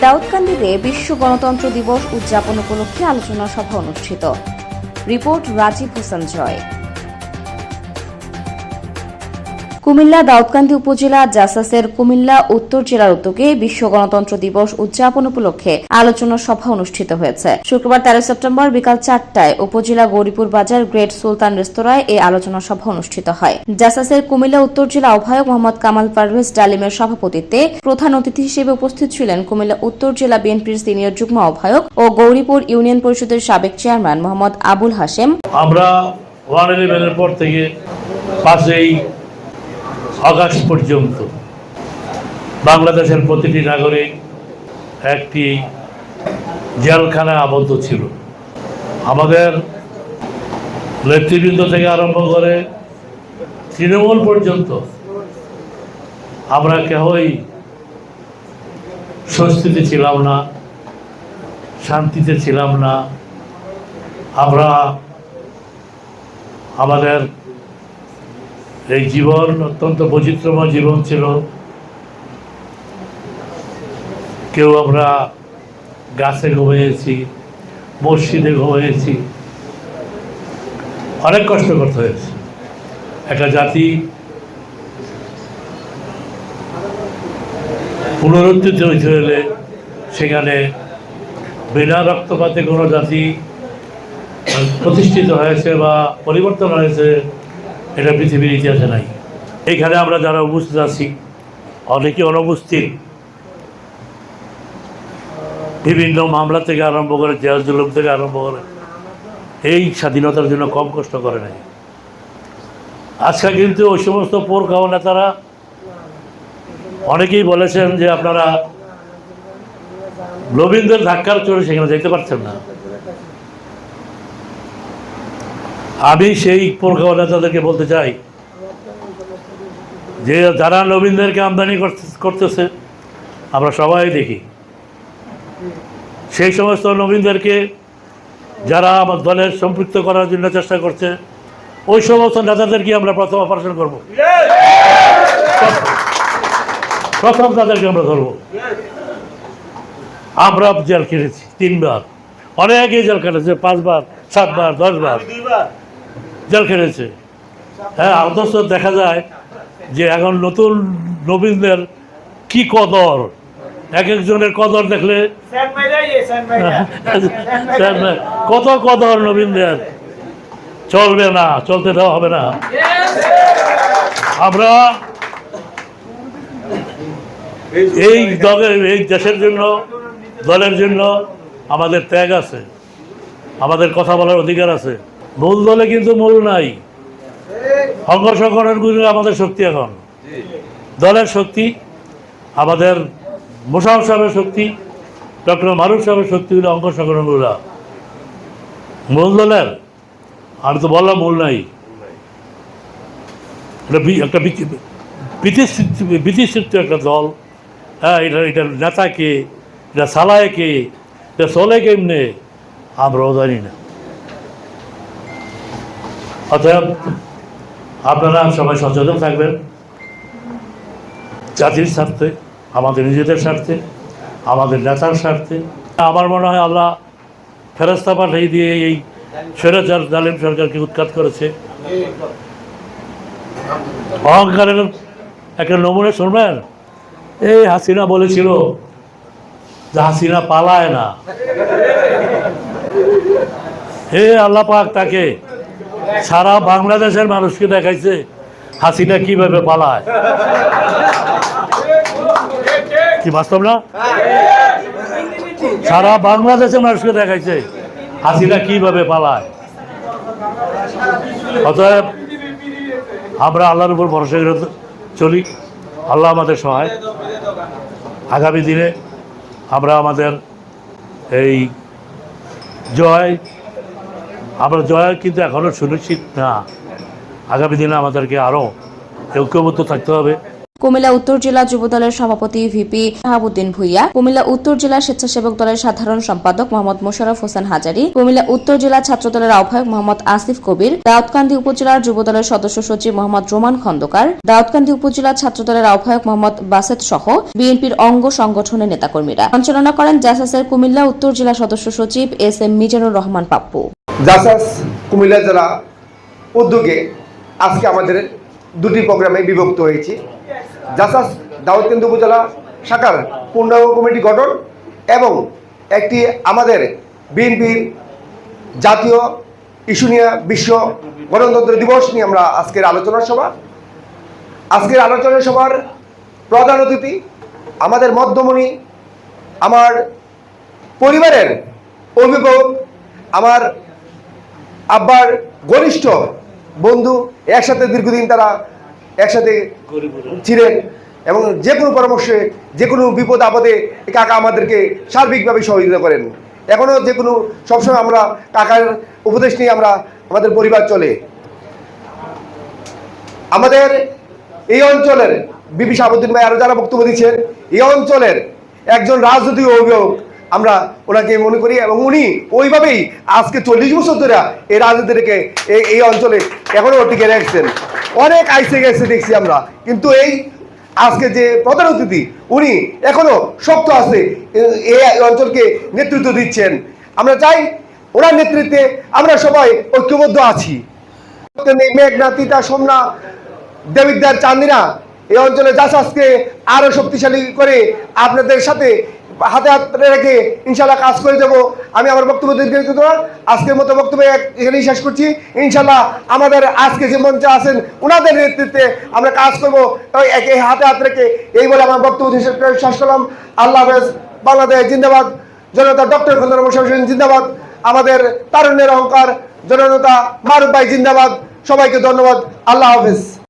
দাউদকান্দিতে বিশ্ব গণতন্ত্র দিবস উদযাপন উপলক্ষে আলোচনা সভা অনুষ্ঠিত। রিপোর্ট রাজীব হোসেন জয়। কুমিল্লা দাউদকান্দি উপজেলা জাসাসের কুমিল্লা উত্তর জেলার উদ্যোগে বিশ্ব গণতন্ত্র দিবস উদযাপন উপলক্ষে আলোচনা সভা অনুষ্ঠিত হয়েছে। শুক্রবার তেরো সেপ্টেম্বর বিকাল চারটায় উপজেলা গৌরীপুর বাজার গ্রেট সুলতান রেস্তোরাঁয় এই আলোচনা সভা অনুষ্ঠিত হয়। জাসাসের কুমিল্লা উত্তর জেলা আহ্বায়ক মোহাম্মদ কামাল পারভেজ ডালিমের সভাপতিত্বে প্রধান অতিথি হিসেবে উপস্থিত ছিলেন কুমিল্লা উত্তর জেলা বিএনপির সিনিয়র যুগ্ম আহ্বায়ক ও গৌরীপুর ইউনিয়ন পরিষদের সাবেক চেয়ারম্যান মোহাম্মদ আবুল হাশেম। আমরা ওয়ান ইলেভেনের পর থেকে পাঁচই আগস্ট পর্যন্ত বাংলাদেশের প্রতিটি নাগরিক একটি জেলখানায় আবদ্ধ ছিল। আমাদের নেতৃবৃন্দ থেকে আরম্ভ করে তৃণমূল পর্যন্ত আমরা কেহই স্বস্তিতে ছিলাম না, শান্তিতে ছিলাম না। আমরা আমাদের এই জীবন অত্যন্ত বৈচিত্র্যময় জীবন ছিল। কেউ আমরা গাছে ঘুমিয়েছি, মসজিদে ঘুমিয়েছি। অনেক কষ্ট করতে হয়েছে। একটা জাতি পুনরুদ্ধিত হইতে হলে সেখানে বিনা রক্তপাতে কোনো জাতি প্রতিষ্ঠিত হয়েছে বা পরিবর্তন হয়েছে। এটা পৃথিবীর ইতিহাসে নাই। এখানে আমরা যারা উপস্থিত আছি, অনেকে অনুপস্থিত। বিভিন্ন মামলা থেকে আরম্ভ করে জেল জুলুম থেকে আরম্ভ করে, এই স্বাধীনতার জন্য কম কষ্ট করে নাই। আজকে কিন্তু ওই সমস্ত পোর খাওয়া নেতারা, অনেকেই বলেছেন যে আপনারা নবীনদের ধাক্কার চড়ে সেখানে যেতে পারছেন না। আমি সেই প্রজ্ঞা নেতাদেরকে বলতে চাই যে যারা নবীনদেরকে আমদানি করতে- করতেছে, আমরা সবাই দেখি। সেই সমস্ত নবীনদেরকে যারা আমার দলের সম্পৃক্ত করার জন্য চেষ্টা করছে, ওই সমস্ত নেতাদেরকে আমরা প্রথম অপারেশন করব। প্রথম তাদেরকে আমরা ধরবো। আমরা জেল খেটেছি তিনবার। অনেকেই জেল খেটেছে, পাঁচবার, সাতবার, দশবার। জেল খেটেছে। হ্যাঁ অথচ দেখা যায় যে এখন নতুন নবীনদের কি কদর? এক একজনের কদর দেখলে কত কদর নবীনদের। চলবে না চলতে দেওয়া হবে না। আমরা এই দলের এই দেশের জন্য দলের জন্য আমাদের ত্যাগ আছে। আমাদের কথা বলার অধিকার আছে। মূল দলে কিন্তু মূল নাই। অঙ্গ সংগঠনগুলো আমাদের শক্তি এখন। দলের শক্তি, আমাদের মোশারফ সাহেবের শক্তি, ডক্টর মারুফ সাহেবের শক্তি হলো অঙ্গ সংগঠনগুলো মূল। দলের, আমি তো বললাম মূল নাই। একটা বিতিষ্ঠিত একটা দল। হ্যাঁ এটা এটার নেতা কে, এটা সালায় কে, এটা চলে কেমনে? আমরাও জানি না। অতএব আপনারা সবাই সচেতন থাকবেন। জাতির স্বার্থে, আমাদের নিজেদের স্বার্থে, আমাদের নেতার স্বার্থে। আমার মনে হয় আল্লাহ ফেরস্তা পাঠিয়ে দিয়ে এই স্বৈরাচার, জালিম সরকারকে উৎখাত করেছে। অহংকারের একটা নমুনা শুনবেন? এই হাসিনা বলেছিল যে হাসিনা পালায় না। হে আল্লাহ পাক তাকে সারা বাংলাদেশের মানুষকে দেখাইছে হাসিনা কীভাবে পালায়। কি বাস্তব না? সারা বাংলাদেশের মানুষকে দেখাইছে হাসিনা কীভাবে পালায়। অতএব আমরা আল্লাহর উপর ভরসা করে চলি। আল্লাহ আমাদের সহায়। আগামী দিনে আমরা আমাদের এই জয় আমরা জয় কিন্তু এখনও সুনিশ্চিত না। আগামী দিনে আমাদেরকে আরও ঐক্যবদ্ধ থাকতে হবে। কুমিল্লা উত্তর জেলা যুবদলের সভাপতি ভিপি শাহাবুদ্দিন ভুইয়া, কুমিল্লা উত্তর জেলা স্বেচ্ছাসেবক দলের সাধারণ সম্পাদক মোহাম্মদ মোশারফ হোসেন হাজারি, কুমিল্লা উত্তর জেলা ছাত্র দলের আহ্বায়ক মোহাম্মদ আসিফ কবির, দাউদকান্দি উপজেলার যুবদলের সদস্য সচিব মোহাম্মদ রোমান খন্দকার, দাউদকান্দি উপজেলা ছাত্র দলের আহ্বায়ক মোহাম্মদ বাসেদ সহ বিএনপির অঙ্গ সংগঠনের নেতাকর্মীরা। সঞ্চালনা করেন জাসাসের কুমিল্লা উত্তর জেলা সদস্য সচিব এস এম মিজানুর রহমান পাপ্পু। জাসাস কুমিল্লা জেলা উদ্যোগে আজকে আমাদের দুটি প্রোগ্রামে বিভক্ত হয়েছি। জাসাস দাউদকেন্দ্র উপজেলা শাখার পূর্ণাঙ্গ কমিটি গঠন এবং একটি আমাদের বিএনপির জাতীয় ইস্যু নিয়ে বিশ্ব গণতন্ত্র দিবস নিয়ে আমরা আজকের আলোচনা সভা। আজকের আলোচনা সভার প্রধান অতিথি আমাদের মধ্যমণি, আমার পরিবারের অভিভাবক, আমার আব্বার ঘনিষ্ঠ বন্ধু, একসাথে দীর্ঘদিন তারা একসাথে ছিলেন এবং যে কোনো পরামর্শে, যে কোনো বিপদ আপদে কাকা আমাদেরকে সার্বিকভাবে সহযোগিতা করেন। এখনও যে কোনো সবসময় আমরা কাকার উপদেশ নিয়ে আমরা আমাদের পরিবার চলে। আমাদের এই অঞ্চলের বিপি সাবুদ্দিন ভাই আরও যারা বক্তব্য দিচ্ছেন, এই অঞ্চলের একজন রাজনৈতিক অভিভাবক আমরা ওনাকে মনে করি এবং উনি ওইভাবেই আজকে চল্লিশ বছর ধরে এই রাজনীতিকে এই অঞ্চলে এখনও টিকে রাখছেন। অনেক আইসে গেছে দেখছি আমরা। কিন্তু এই আজকে যে প্রধান অতিথি, উনি এখনও শক্ত আছে এই অঞ্চলকে নেতৃত্ব দিচ্ছেন। আমরা চাই ওনার নেতৃত্বে আমরা সবাই ঐক্যবদ্ধ আছি। মেঘনা, তিতা, সোমনা, দেবিদ্যার চান্দিনা, এই অঞ্চলে চাষাসকে আরও শক্তিশালী করে আপনাদের সাথে হাতে হাত রেখে ইনশাল্লাহ কাজ করে দেবো আমি আমার বক্তব্য দীর্ঘায়িত আজকের মতো বক্তব্য এখানেই শেষ করছি। ইনশাল্লাহ আমাদের আজকে যে মঞ্চে আছেন ওনাদের নেতৃত্বে আমরা কাজ করব। ওই একে হাতে হাত রেখে এই বলে আমার বক্তব্য শেষ- করলাম। আল্লাহ হাফেজ, বাংলাদেশ জিন্দাবাদ। জনতা ডক্টর খন্দন হোসেন জিন্দাবাদ। আমাদের তারুণ্যের অহংকার জননেতা মারুফ ভাই জিন্দাবাদ। সবাইকে ধন্যবাদ। আল্লাহ হাফেজ।